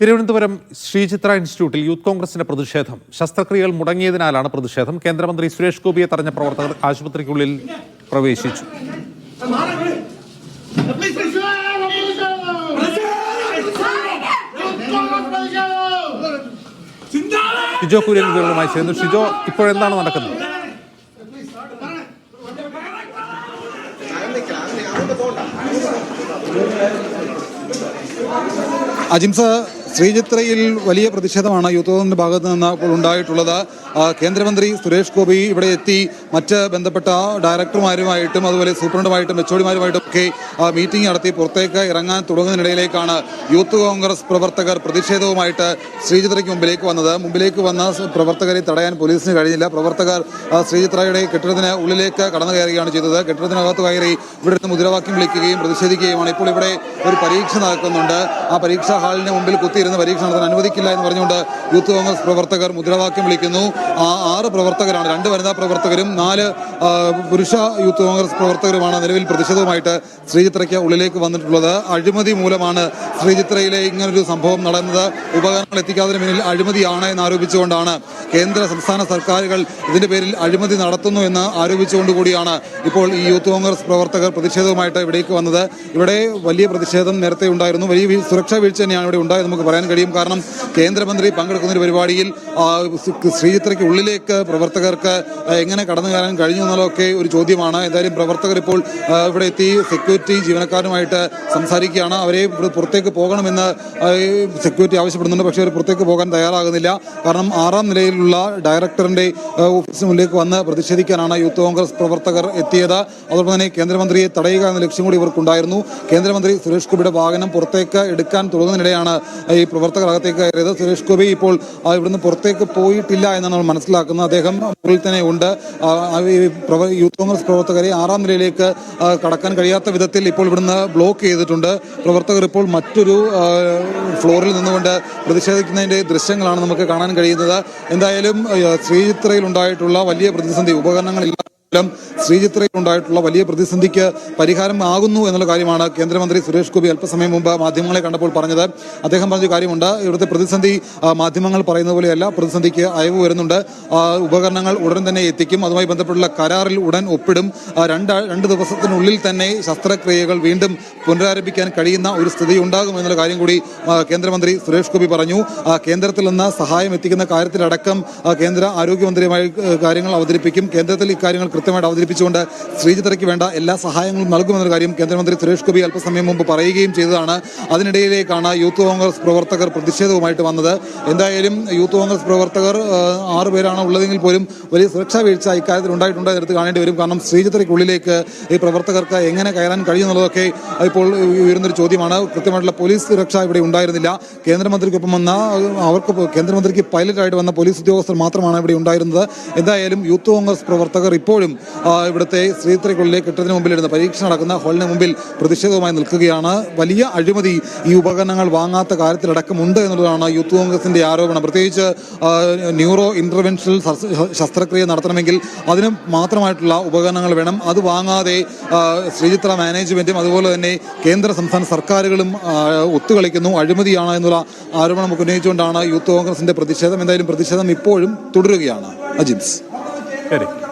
തിരുവനന്തപുരം ശ്രീചിത്ര ഇൻസ്റ്റിറ്റ്യൂട്ടിൽ യൂത്ത് കോൺഗ്രസിന്റെ പ്രതിഷേധം. ശസ്ത്രക്രിയകൾ മുടങ്ങിയതിനാലാണ് പ്രതിഷേധം. കേന്ദ്രമന്ത്രി സുരേഷ് ഗോപിയെ തടഞ്ഞ പ്രവർത്തകർ ആശുപത്രിക്കുള്ളിൽ പ്രവേശിച്ചു. ഷിജോ കുര്യൻ ചേർന്നു ഷിജോ ഇപ്പോഴെന്താണ് നടക്കുന്നത്? അജിംസ ശ്രീചിത്രയിൽ വലിയ പ്രതിഷേധമാണ് യൂത്ത് കോൺഗ്രസിന്റെ ഭാഗത്ത് നിന്ന് ഇപ്പോൾ ഉണ്ടായിട്ടുള്ളത്. കേന്ദ്രമന്ത്രി സുരേഷ് ഗോപി ഇവിടെ എത്തി മറ്റ് ബന്ധപ്പെട്ട ഡയറക്ടർമാരുമായിട്ടും അതുപോലെ സൂപ്രണ്ടുമായിട്ടും എച്ച്ഒഡിമാരുമായിട്ടും ഒക്കെ മീറ്റിംഗ് നടത്തി പുറത്തേക്ക് ഇറങ്ങാൻ തുടങ്ങുന്നതിനിടയിലേക്കാണ് യൂത്ത് കോൺഗ്രസ് പ്രവർത്തകർ പ്രതിഷേധവുമായിട്ട് ശ്രീചിത്രയ്ക്ക് മുമ്പിലേക്ക് വന്നത്. മുമ്പിലേക്ക് വന്ന പ്രവർത്തകരെ തടയാൻ പോലീസിന് കഴിഞ്ഞില്ല. പ്രവർത്തകർ ശ്രീചിത്രയുടെ കെട്ടിടത്തിന് ഉള്ളിലേക്ക് കടന്നു കയറുകയാണ് ചെയ്തത്. കെട്ടിടത്തിനകത്ത് കയറി ഇവിടെ നിന്ന് മുദ്രാവാക്യം വിളിക്കുകയും പ്രതിഷേധിക്കുകയുമാണ്. ഇപ്പോൾ ഇവിടെ ഒരു പരീക്ഷ നടക്കുന്നുണ്ട്. ആ പരീക്ഷാ ഹാളിന് മുമ്പിൽ കുത്തിയിരുന്ന് പരീക്ഷ നടത്താൻ അനുവദിക്കില്ല എന്ന് പറഞ്ഞുകൊണ്ട് യൂത്ത് കോൺഗ്രസ് പ്രവർത്തകർ മുദ്രാവാക്യം വിളിക്കുന്നു. ആ ആറ് പ്രവർത്തകരാണ് രണ്ട് വനിതാ പ്രവർത്തകരും നാല് പുരുഷ യൂത്ത് കോൺഗ്രസ് പ്രവർത്തകരുമാണ് നിലവിൽ പ്രതിഷേധവുമായിട്ട് ശ്രീചിത്രയ്ക്ക് ഉള്ളിലേക്ക് വന്നിട്ടുള്ളത്. അഴിമതി മൂലമാണ് ശ്രീചിത്രയിലെ ഇങ്ങനൊരു സംഭവം നടന്നത്. ഉപകരണങ്ങൾ എത്തിക്കാത്തതിന് പിന്നിൽ അഴിമതിയാണ് എന്ന് ആരോപിച്ചുകൊണ്ടാണ് കേന്ദ്ര സംസ്ഥാന സർക്കാരുകൾ ഇതിന്റെ പേരിൽ അഴിമതി നടത്തുന്നു എന്ന് ആരോപിച്ചുകൊണ്ട് കൂടിയാണ് ഇപ്പോൾ ഈ യൂത്ത് കോൺഗ്രസ് പ്രവർത്തകർ പ്രതിഷേധവുമായിട്ട് ഇവിടേക്ക് വന്നത്. ഇവിടെ വലിയ പ്രതിഷേധം നേരത്തെ ഉണ്ടായിരുന്നു. വലിയ സുരക്ഷാ വീഴ്ച തന്നെയാണ് ഇവിടെ ഉണ്ടായത് നമുക്ക് പറയാൻ കഴിയും. കാരണം കേന്ദ്രമന്ത്രി പങ്കെടുക്കുന്ന ഒരു പരിപാടിയിൽ ശ്രീചിത്രയ്ക്ക് ഉള്ളിലേക്ക് പ്രവർത്തകർക്ക് എങ്ങനെ കടന്നു കയറാൻ കഴിഞ്ഞു എന്നുള്ളതൊക്കെ ഒരു ചോദ്യമാണ്. എന്തായാലും പ്രവർത്തകർ ഇപ്പോൾ ഇവിടെ എത്തി സെക്യൂരിറ്റി ജീവനക്കാരുമായിട്ട് സംസാരിക്കുകയാണ്. അവരെ പുറത്തേക്ക് പോകണമെന്ന് സെക്യൂരിറ്റി ആവശ്യപ്പെടുന്നുണ്ട്. പക്ഷേ അവർ പുറത്തേക്ക് പോകാൻ തയ്യാറാകുന്നില്ല. കാരണം ആറാം നിലയിലുള്ള ഡയറക്ടറിന്റെ ഓഫീസിന് മുന്നിലേക്ക് വന്ന് പ്രതിഷേധിക്കാനാണ് യൂത്ത് കോൺഗ്രസ് പ്രവർത്തകർ എത്തിയത്. അതോടൊപ്പം തന്നെ കേന്ദ്രമന്ത്രിയെ തടയുക എന്ന ലക്ഷ്യം കൂടി ഇവർക്കുണ്ടായിരുന്നു. കേന്ദ്രമന്ത്രി സുരേഷ് ഗോപിയുടെ വാഹനം പുറത്തേക്ക് എടുക്കാൻ തുടങ്ങുന്നതിനിടെയാണ് ഈ പ്രവർത്തകർ അകത്തേക്ക് കയറിയത്. സുരേഷ് ഗോപി ഇപ്പോൾ ആ, ഇവിടുന്ന് പുറത്തേക്ക് പോയിട്ടില്ല എന്നാണ് നമ്മൾ മനസ്സിലാക്കുന്നത്. അദ്ദേഹം മുകളിൽ തന്നെ ഉണ്ട്. യൂത്ത് കോൺഗ്രസ് പ്രവർത്തകരെ ആറാം നിലയിലേക്ക് കടക്കാൻ കഴിയാത്ത വിധത്തിൽ ഇപ്പോൾ ഇവിടുന്ന് ബ്ലോക്ക് ചെയ്തിട്ടുണ്ട്. പ്രവർത്തകർ ഇപ്പോൾ മറ്റൊരു ഫ്ലോറിൽ നിന്നുകൊണ്ട് പ്രതിഷേധിക്കുന്നതിന്റെ ദൃശ്യങ്ങളാണ് നമുക്ക് കാണാൻ കഴിയുന്നത്. എന്തായാലും ശ്രീചിത്രയിൽ ഉണ്ടായിട്ടുള്ള വലിയ പ്രതിസന്ധി ഉപകരണങ്ങളില്ല മൂലം ശ്രീചിത്രയിൽ ഉണ്ടായിട്ടുള്ള വലിയ പ്രതിസന്ധിക്ക് പരിഹാരം ആകുന്നു എന്നുള്ള കാര്യമാണ് കേന്ദ്രമന്ത്രി സുരേഷ് ഗോപി അല്പസമയം മുമ്പ് മാധ്യമങ്ങളെ കണ്ടപ്പോൾ പറഞ്ഞത്. അദ്ദേഹം പറഞ്ഞ കാര്യമുണ്ട്. ഇവിടുത്തെ പ്രതിസന്ധി മാധ്യമങ്ങൾ പറയുന്ന പോലെയല്ല. പ്രതിസന്ധിക്ക് അയവ് വരുന്നുണ്ട്. ഉപകരണങ്ങൾ ഉടൻ തന്നെ എത്തിക്കും. അതുമായി ബന്ധപ്പെട്ടുള്ള കരാറിൽ ഉടൻ ഒപ്പിടും. രണ്ട് രണ്ട് ദിവസത്തിനുള്ളിൽ തന്നെ ശസ്ത്രക്രിയകൾ വീണ്ടും പുനരാരംഭിക്കാൻ കഴിയുന്ന ഒരു സ്ഥിതി ഉണ്ടാകും എന്നുള്ള കാര്യം കൂടി കേന്ദ്രമന്ത്രി സുരേഷ് ഗോപി പറഞ്ഞു. കേന്ദ്രത്തിൽ നിന്ന് സഹായം എത്തിക്കുന്ന കാര്യത്തിലടക്കം കേന്ദ്ര ആരോഗ്യമന്ത്രിയുമായി കാര്യങ്ങൾ അവതരിപ്പിക്കും. കേന്ദ്രത്തിൽ ഇക്കാര്യങ്ങൾ കൃത്യമായിട്ട് അവതരിപ്പിച്ചുകൊണ്ട് ശ്രീചിത്രയ്ക്ക് വേണ്ട എല്ലാ സഹായങ്ങളും നൽകുമെന്നൊരു കാര്യം കേന്ദ്രമന്ത്രി സുരേഷ് ഗോപി അല്പസമയം മുമ്പ് പറയുകയും ചെയ്തതാണ്. അതിനിടയിലേക്കാണ് യൂത്ത് കോൺഗ്രസ് പ്രവർത്തകർ പ്രതിഷേധവുമായിട്ട് വന്നത്. എന്തായാലും യൂത്ത് കോൺഗ്രസ് പ്രവർത്തകർ ആറുപേരാണ് ആറ് പേരാണ് ഉള്ളതെങ്കിൽ പോലും വലിയ സുരക്ഷാ വീഴ്ച ഇക്കാര്യത്തിൽ ഉണ്ടായിട്ടുണ്ട് എടുത്ത് കാണേണ്ടി വരും. കാരണം ശ്രീചിത്രയ്ക്കുള്ളിലേക്ക് ഈ പ്രവർത്തകർക്ക് എങ്ങനെ കയറാൻ കഴിയുമെന്നുള്ളതൊക്കെ ഇപ്പോൾ ഉയരുന്നൊരു ചോദ്യമാണ്. കൃത്യമായിട്ടുള്ള പോലീസ് സുരക്ഷ ഇവിടെ ഉണ്ടായിരുന്നില്ല. കേന്ദ്രമന്ത്രിക്കൊപ്പം വന്ന അവർക്ക് കേന്ദ്രമന്ത്രിക്ക് പൈലറ്റായിട്ട് വന്ന പോലീസ് ഉദ്യോഗസ്ഥർ മാത്രമാണ് ഇവിടെ ഉണ്ടായിരുന്നത്. എന്തായാലും യൂത്ത് കോൺഗ്രസ് പ്രവർത്തകർ ഇപ്പോഴും ആ, ഇവിടുത്തെ ശ്രീത്രയ്ക്കുള്ളിലെ കെട്ടിടത്തിന് മുമ്പിൽ ഇടുന്ന പരീക്ഷ നടക്കുന്ന ഹോളിന് മുമ്പിൽ പ്രതിഷേധവുമായി നിൽക്കുകയാണ്. വലിയ അഴിമതി ഈ ഉപകരണങ്ങൾ വാങ്ങാത്ത കാര്യത്തിലടക്കമുണ്ട് എന്നുള്ളതാണ് യൂത്ത് കോൺഗ്രസിന്റെ ആരോപണം. പ്രത്യേകിച്ച് ന്യൂറോ ഇന്റർവെൻഷണൽ ശസ്ത്ര- ശസ്ത്രക്രിയ നടത്തണമെങ്കിൽ അതിന് മാത്രമായിട്ടുള്ള ഉപകരണങ്ങൾ വേണം. അത് വാങ്ങാതെ ശ്രീചിത്ര മാനേജ്മെന്റും അതുപോലെ തന്നെ കേന്ദ്ര സംസ്ഥാന സർക്കാരുകളും ഒത്തുകളിക്കുന്നു. അഴിമതിയാണ് എന്നുള്ള ആരോപണം ഉന്നയിച്ചുകൊണ്ടാണ് യൂത്ത് കോൺഗ്രസിന്റെ പ്രതിഷേധം. എന്തായാലും പ്രതിഷേധം ഇപ്പോഴും തുടരുകയാണ്. അജിംസ് ശരി.